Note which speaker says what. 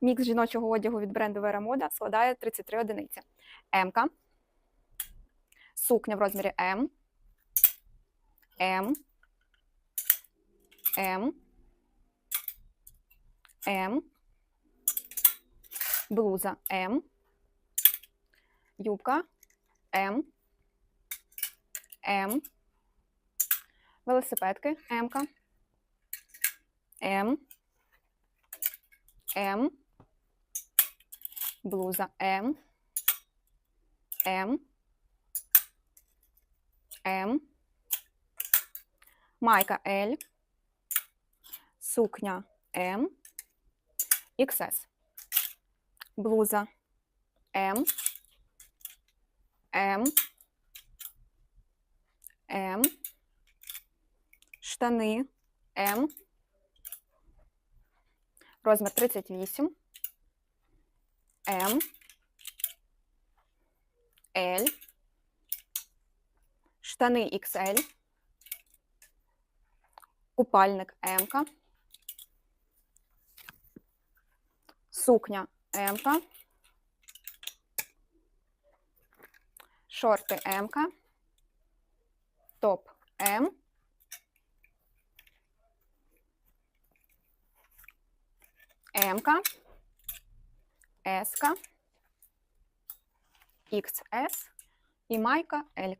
Speaker 1: Мікс жіночого одягу від бренду Vera Moda складає 33 одиниці. М-ка. Сукня в розмірі М. М. М. М. Блуза М. Юбка М. М. Велосипедки М-ка. М. М. Блуза М. М. М. Майка L. Сукня М. XS. Блуза М. М. М. Штани М. Розмір 38. М. L. Штани XL. Купальник М. Сукня М. Шорти М. Топ М. М. С. XS і майка L.